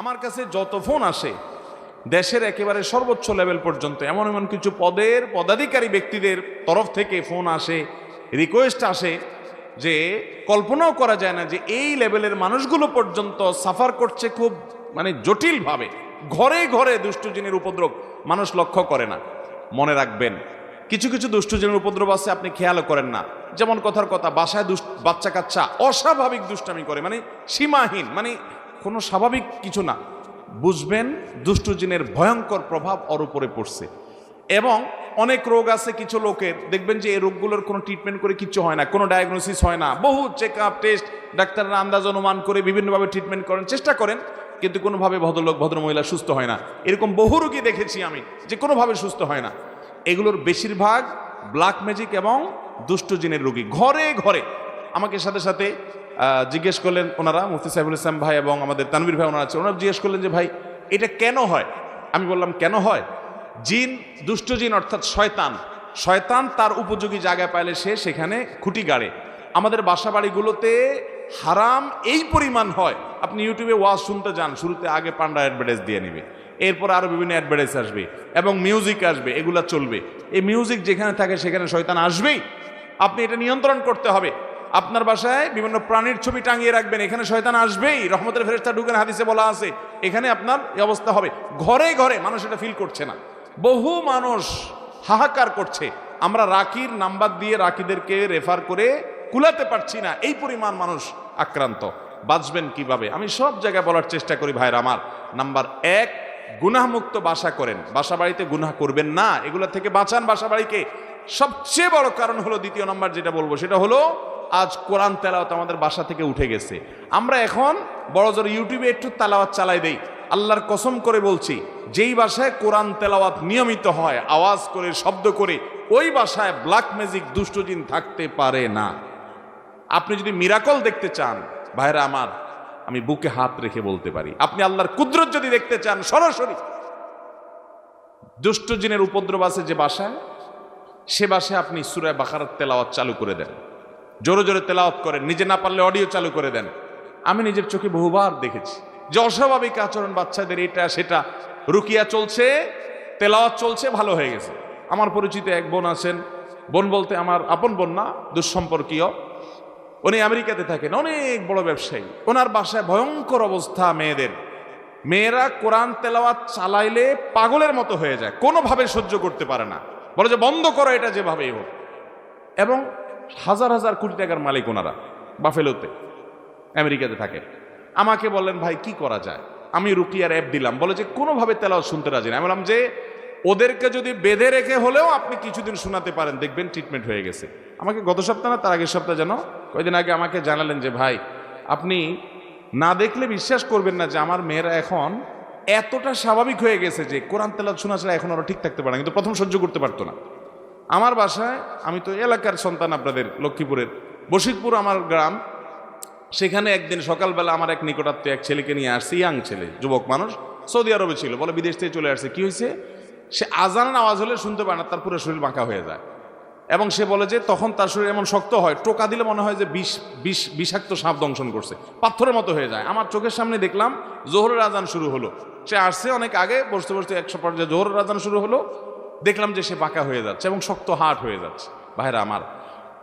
আমার কাছে যত ফোন আসে, দেশের একেবারে সর্বোচ্চ লেভেল পর্যন্ত, এমন এমন কিছু পদের পদাধিকারী ব্যক্তিদের তরফ থেকে ফোন আসে রিকোয়েস্ট আসে যে কল্পনাও করা যায় না যে এই লেভেলের মানুষগুলো পর্যন্ত সাফার করছে খুব মানে জটিলভাবে। ঘরে ঘরে দুষ্টজিনের উপদ্রব মানুষ লক্ষ্য করে না। মনে রাখবেন, কিছু কিছু দুষ্টজনের উপদ্রব আছে আপনি খেয়ালও করেন না। যেমন কথার কথা, বাসায় দুষ্ট বাচ্চা কাচ্চা অস্বাভাবিক দুষ্টামি করে মানে সীমাহীন মানে কোনো স্বাভাবিক কিছু না। বুঝবেন দুষ্টজিনের ভয়ঙ্কর প্রভাব ওর উপরে পড়ছে। এবং অনেক রোগ আছে কিছু লোকের, দেখবেন যে এই রোগগুলোর কোনো ট্রিটমেন্ট করে কিছু হয় না, কোনো ডায়াগনোসিস হয় না। বহু চেক আপ টেস্ট ডাক্তাররা আন্দাজ অনুমান করে বিভিন্নভাবে ট্রিটমেন্ট করেন চেষ্টা করেন, কিন্তু কোনোভাবে ভদ্রলোক, ভদ্রমহিলা সুস্থ হয় না। এরকম বহু রোগী দেখেছি আমি, যে কোনোভাবে সুস্থ হয় না। এগুলোর বেশিরভাগ ব্ল্যাক ম্যাজিক এবং দুষ্টজিনের রোগী। ঘরে ঘরে। আমাকে সাথে সাথে জিজ্ঞেস করলেন ওনারা, মুফতি সাইফুল ইসলাম ভাই এবং আমাদের তানভীর ভাই ওনারা ওনারা জিজ্ঞেস করলেন যে, ভাই, এটা কেন হয়? আমি বললাম, কেন হয়? জিন, দুষ্ট জিন অর্থাৎ শয়তান। শয়তান তার উপযোগী জায়গায় পাইলে সে সেখানে খুঁটি গাড়ে। আমাদের বাসা বাড়িগুলোতে হারাম এই পরিমাণ হয়। আপনি ইউটিউবে ওয়াজ শুনতে যান, শুরুতে আগে পান্ডা অ্যাডভার্টাইজ দিয়ে নেবে। এরপর আরও বিভিন্ন অ্যাডভার্টাইজ আসবে এবং মিউজিক আসবে, এগুলা চলবে। এই মিউজিক যেখানে থাকে সেখানে শয়তান আসবেই। আপনি এটা নিয়ন্ত্রণ করতে হবে। আপনার বাসায় বিভিন্ন প্রাণীর ছবি টাঙিয়ে রাখবেন, এখানে শয়তান আসবেই। রহমতের ফেরেস্তা ঢুকেন, হাদিসে বলা আছে, এখানে আপনার অবস্থা হবে। ঘরে ঘরে মানুষ এটা ফিল করছে না। বহু মানুষ হাহাকার করছে। আমরা রাকির নাম্বার দিয়ে রাকিদেরকে রেফার করে কুলাতে পারছি না। এই পরিমাণ মানুষ আক্রান্ত। বাঁচবেন কীভাবে? আমি সব জায়গায় বলার চেষ্টা করি, ভাইরা আমার। নাম্বার এক, গুনাহমুক্ত বাসা করেন। বাসা বাড়িতে গুনাহ করবেন না। এগুলো থেকে বাঁচান বাসা বাড়িকে সবচেয়ে বড় কারণ হলো দ্বিতীয় নম্বর যেটা বলব, সেটা হলো আজ কোরআন তেলাওয়াত আমাদের বাসা থেকে উঠে গেছে। আমরা এখন বড় জোর ইউটিউবে একটু তেলাওয়াত চালাই দেই। আল্লাহর কসম করে বলছি, যেই বাসায় কোরআন তেলাওয়াত নিয়মিত হয়, আওয়াজ করে, শব্দ করে, ওই বাসায় ব্ল্যাক ম্যাজিক দুষ্টজিন থাকতে পারে না। আপনি যদি মিরাকল দেখতে চান, ভাইরা আমার, আমি বুকে হাত রেখে বলতে পারি। আপনি আল্লাহর কুদরত যদি দেখতে চান, সরাসরি দুষ্ট জিনের উপদ্রব আছে যে বাসায়, সে বাসায় আপনি সুরায় বাকারাত তেলাওয়াত চালু করে দেন। জোরে জোরে তেলাওয়াত করেন, নিজে না পারলে অডিও চালু করে দেন। আমি নিজের চোখে বহুবার দেখেছি যে অস্বাভাবিক আচরণ বাচ্চাদের এটা সেটা। রুকিয়া চলছে, তেলাওয়াত চলছে, ভালো হয়ে গেছে। আমার পরিচিত এক বোন আছেন। বোন বলতে আমার আপন বোন না, দুঃসম্পর্কীয়। উনি আমেরিকাতে থাকেন, অনেক বড় ব্যবসায়ী। ওনার বাসায় ভয়ঙ্কর অবস্থা মেয়েদের। মেয়েরা কোরআন তেলাওয়াত চালাইলে পাগলের মতো হয়ে যায় কোনোভাবে সহ্য করতে পারে না। বলে যে বন্ধ করো এটা যেভাবেই হোক। এবং হাজার হাজার কোটি টাকার মালিক ওনারা, বাফেলোতে, আমেরিকাতে থাকে। আমাকে বললেন, ভাই, কি করা যায়? আমি রুকিয়ার অ্যাপ দিলাম। বলে যে, কোনোভাবে তেলাওয়াত শুনতে রাজি না। আমি বললাম যে, ওদেরকে যদি বেঁধে রেখে হলেও আপনি কিছুদিন শোনাতে পারেন, দেখবেন ট্রিটমেন্ট হয়ে গেছে। আমাকে গত সপ্তাহ না, তার আগের সপ্তাহ যেন কয়েকদিন আগে আমাকে জানালেন যে, ভাই, আপনি না দেখলে বিশ্বাস করবেন না যে, আমার মেয়েরা এখন এতটা স্বাভাবিক হয়ে গেছে যে, কোরআন তেলাত শোনা ছাড়া এখন ওরা ঠিক থাকতে পারে না। কিন্তু প্রথম সহ্য করতে পারতো না। আমার বাসায়, আমি তো এলাকার সন্তান আপনাদের, লক্ষ্মীপুরের। বশিরপুর আমার গ্রাম, সেখানে একদিন সকালবেলা আমার এক নিকটাত্মীয় এক ছেলেকে নিয়ে আসছে, ইয়াং ছেলে, যুবক মানুষ, সৌদি আরবে ছিল, বলে বিদেশ থেকে চলে আসছে। কি হয়েছে? সে আজানের আওয়াজ হলে শুনতে পারে না, তার পুরো শরীর বাঁকা হয়ে যায়। এবং সে বলে যে, তখন তার শরীর এমন শক্ত হয়, টোকা দিলে মনে হয় যে বিষ বিষ, বিষাক্ত সাপ দংশন করছে, পাথরের মতো হয়ে যায়। আমার চোখের সামনে দেখলাম, জোহরের আজান শুরু হলো। সে আসছে অনেক আগে, বসতে বসতে একশো পর্যায়ে জোহরের আজান শুরু হলো দেখলাম যে সে বাঁকা হয়ে যাচ্ছে এবং শক্ত হাট হয়ে যাচ্ছে। ভাইরা আমার,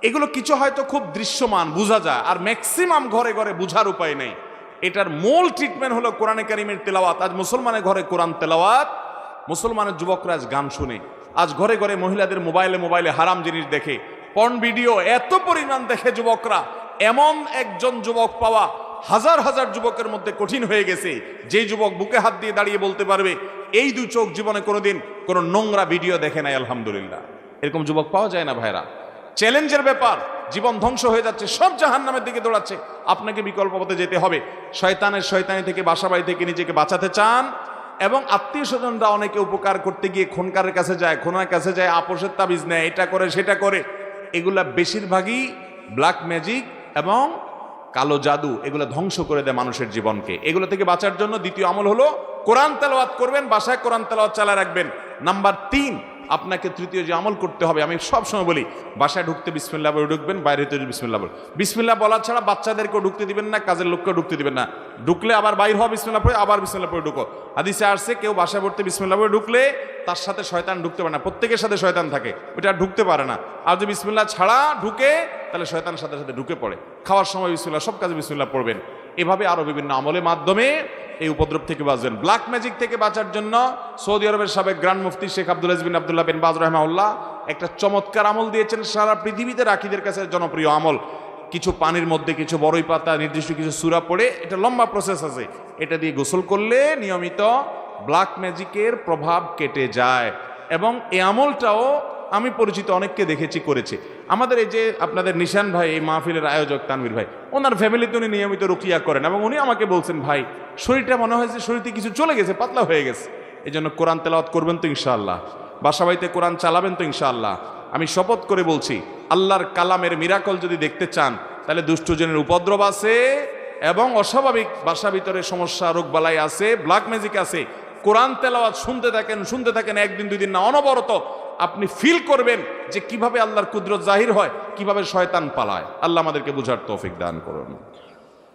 এগুলো কিছু হয়তো খুব দৃশ্যমান, বোঝা যায়, আর ম্যাক্সিমাম ঘরে ঘরে বুঝার উপায় নেই। এটার মূল ট্রিটমেন্ট হলো কোরআনে কারিমের তেলাওয়াত। আজ মুসলমানের ঘরে কোরআন তেলাওয়াত, মুসলমানের যুবকরা আজ গান শুনে। আজ ঘরে ঘরে মহিলাদের মোবাইলে মোবাইলে হারাম জিনিস দেখে। পর্ন ভিডিও এত পরিমাণ দেখে যুবকরা। এমন একজন যুবক পাওয়া হাজার হাজার যুবকের মধ্যে কঠিন হয়ে গেছে। যেই যুবক বুকে হাত দিয়ে দাঁড়িয়ে বলতে পারবে, এই দু চোখ জীবনে কোনোদিন কোনো নোংরা ভিডিও দেখে নাই, আলহামদুলিল্লাহ। এরকম যুবক পাওয়া যায় না ভাইরা। চ্যালেঞ্জের ব্যাপার, জীবন ধ্বংস হয়ে যাচ্ছে, সব জাহান নামের দিকে দৌড়াচ্ছে। আপনাকে বিকল্প পথে যেতে হবে। শয়তানের শয়তানি থেকে, বাসাবাড়ি থেকে নিজেকে বাঁচাতে চান এবং আত্মীয় স্বজনরা অনেকে উপকার করতে গিয়ে খনকারের কাছে যায়, খোনার কাছে যায়, আপোষের তাবিজ নেয়, এটা করে, সেটা করে। এগুলা বেশিরভাগই ব্ল্যাক ম্যাজিক এবং কালো জাদু। এগুলো ধ্বংস করে দেয় মানুষের জীবনকে। এগুলো থেকে বাঁচার জন্য দ্বিতীয় আমল হলো, কোরআন তেলাওয়াত করবেন, বাসায় কোরআন তেলাওয়াত চালা রাখবেন। নাম্বার তিন, আপনাকে তৃতীয় যে আমল করতে হবে, আমি সব সময় বলি, বাসায় ঢুকতে বিসমিল্লা বলে ঢুকবেন, বাইরে তো বিসমিল্লা বল। বিসমিল্লা বলা ছাড়া বাচ্চাদেরকেও ঢুকতে দিবেন না, কাজের লোককেও ঢুকতে দিবেন না। ঢুকলে আবার বাইর হওয়া বিসমিল্লা পড়ে আবার বিসমিল্লা পড়ে ঢুকো। হাদিসে আসছে, কেউ বাসায় পড়তে বিসমিল্লা পড়ে ঢুকলে তার সাথে শয়তান ঢুকতে পারে না, প্রত্যেকের সাথে শয়তান থাকে আর ঢুকতে পারে না। আর যদি বিসমিল্লা ছাড়া ঢুকে, তাহলে শয়তানের সাথে সাথে ঢুকে পড়ে। খাওয়ার সময় বিসমিল্লা সব কাজে বিসমিল্লা পড়বেন। এভাবে আরও বিভিন্ন আমলের মাধ্যমে এই উপদ্রব থেকে বাঁচবেন। ব্ল্যাক ম্যাজিক থেকে বাঁচার জন্য সৌদি আরবের সাবেক গ্রান্ড মুফতি Sheikh Abdul bin Abdullah bin Baz রহমাউল্লাহ একটা চমৎকার আমল দিয়েছেন সারা পৃথিবীতে রাখিদের কাছে জনপ্রিয় আমল। কিছু পানির মধ্যে কিছু বড়ই পাতা, নির্দিষ্ট কিছু সুরা পড়ে এটা লম্বা প্রসেস আছে। এটা দিয়ে গোসল করলে নিয়মিত ব্ল্যাক ম্যাজিকের প্রভাব কেটে যায়। এবং এই আমলটাও আমি পরিচিত অনেককে দেখেছি, করেছে। আমাদের এই যে আপনাদের নিশান ভাই, এই মাহফিলের আয়োজক তানভীর ভাই, ওনার ফ্যামিলিতে উনি নিয়মিত রুকিয়া করেন এবং উনি আমাকে বলছেন, ভাই, শরীরটা মনে হয়েছে শরীরতে কিছু চলে গেছে, পাতলা হয়ে গেছে। এই জন্য কোরআন তেলাওয়াত করবেন তো ইনশাআল্লাহ। বাসা বাড়িতে কোরআন চালাবেন তো ইনশাআল্লাহ। আমি শপথ করে বলছি, আল্লাহর কালামের মিরাকল যদি দেখতে চান, তাহলে দুষ্টজনের উপদ্রব আছে এবং অস্বাভাবিক বাসা ভিতরে সমস্যা রোগবালাই আছে ব্ল্যাক ম্যাজিক আছে। কোরআন তেলাওয়াত শুনতে থাকেন শুনতে থাকেন, একদিন, দুই দিন না, অনবরত আপনি ফিল করবেন যে কীভাবে আল্লাহর কুদরত জাহির হয়, কীভাবে শয়তান পালায়। আল্লাহ আমাদেরকে বুঝার তৌফিক দান করুন।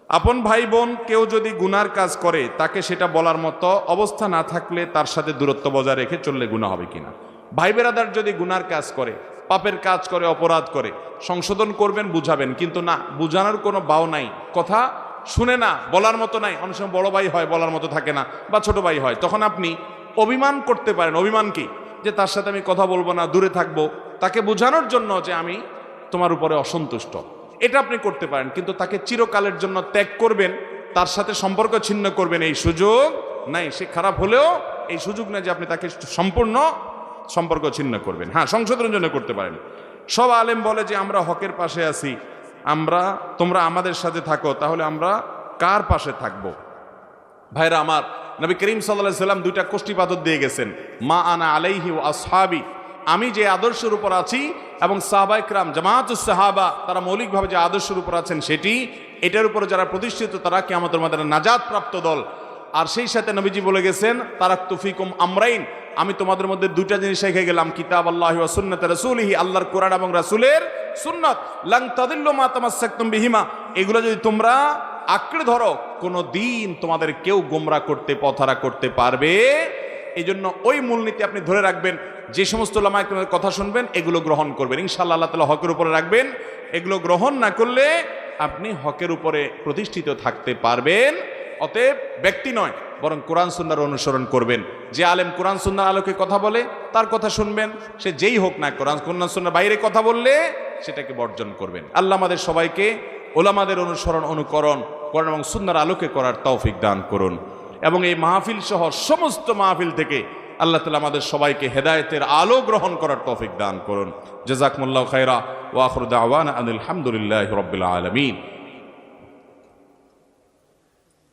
আপন ভাই বোন কেউ যদি গুনার কাজ করে, তাকে সেটা বলার মতো অবস্থা না থাকলে তার সাথে দূরত্ব বজায় রেখে চললে গুণা হবে কিনা? ভাই বেরাদার যদি গুনার কাজ করে, পাপের কাজ করে, অপরাধ করে, সংশোধন করবেন, বুঝাবেন, কিন্তু না, বুঝানোর কোনো বাও নাই। কথা শুনে না, বলার মতো নাই। অনেক সময় বড় ভাই হয়, বলার মতো থাকে না, বা ছোট ভাই হয়। তখন আপনি অভিমান করতে পারেন। অভিমান কি? যে তার সাথে আমি কথা বলব না, দূরে থাকব, তাকে বোঝানোর জন্য যে আমি তোমার উপরে অসন্তুষ্ট। এটা আপনি করতে পারেন, কিন্তু তাকে চিরকালের জন্য ত্যাগ করবেন, তার সাথে সম্পর্ক ছিন্ন করবেন, এই সুযোগ নাই। সে খারাপ হলেও এই সুযোগ না যে আপনি তাকে সম্পূর্ণ সম্পর্ক ছিন্ন করবেন। হ্যাঁ সংশোধনের জন্য করতে পারেন। সব আলেম বলে যে আমরা হকের পাশে আছি, আমরা, তোমরা আমাদের সাথে থাকো, তাহলে আমরা কার পাশে থাকব? ভাইরা আমার নবী করিম সাল্লাহ সাল্লাম দুইটা কোষ্টি পাথর দিয়ে গেছেন। মা আনা আলাইহি ও আসহাবি। আমি যে আদর্শের উপর আছি এবং সাহাবাইকরাম জামাতুস সাহাবা, তারা মৌলিকভাবে যে আদর্শের উপর আছেন সেটি, এটার উপর যারা প্রতিষ্ঠিত, তারা কি আমাদের মধ্যে নাজাদ প্রাপ্ত দল। আর সেই সাথে নবীজি বলে গেছেন, তারাক তুফিকুম আমরাইন। আমি তোমাদের মধ্যে দুইটা জিনিস রেখে গেলাম, কিতাব আল্লাহ সুন্নত রসুলহি, আল্লাহর কোরআন এবং রাসুলের সুন্নত। লাং তাদিল্লু মা তামাসাক্তুম বিহিমা। এগুলো যদি তোমরা আঁকড়ে ধরো, কোনো দিন তোমাদের কেউ গোমরা করতে পথারা করতে পারবে। এই জন্য ওই মূলনীতি আপনি ধরে রাখবেন। যে সমস্ত লামা লামায় কথা শুনবেন, এগুলো গ্রহণ করবেন। ইনশাল্লাহ আল্লাহ তালা হকের উপরে রাখবেন। এগুলো গ্রহণ না করলে আপনি হকের উপরে প্রতিষ্ঠিত থাকতে পারবেন। অতএব ব্যক্তি নয় বরং কোরআন সুন্নার অনুসরণ করবেন। যে আলেম কোরআন সুন্নার আলোকে কথা বলে, তার কথা শুনবেন। সে যেই হোক না কোরআন কোরআন সুন্নার বাইরে কথা বললে সেটাকে বর্জন করবেন। আল্লাহ আমাদের সবাইকে ওলামাদের অনুসরণ, অনুকরণ, কোরআন এবং সুন্নার আলোকে করার তৌফিক দান করুন। এবং এই মাহফিল সহ সমস্ত মাহফিল থেকে আল্লাহ তালা আমাদের সবাইকে হেদায়েতের আলো গ্রহণ করার তৌফিক দান করুন। জেজাকমুল্লাহ খাইরা ওয়াখরুদ্দাওয়ান আনিল হামদুলিল্লাহ রবিল আলমিন।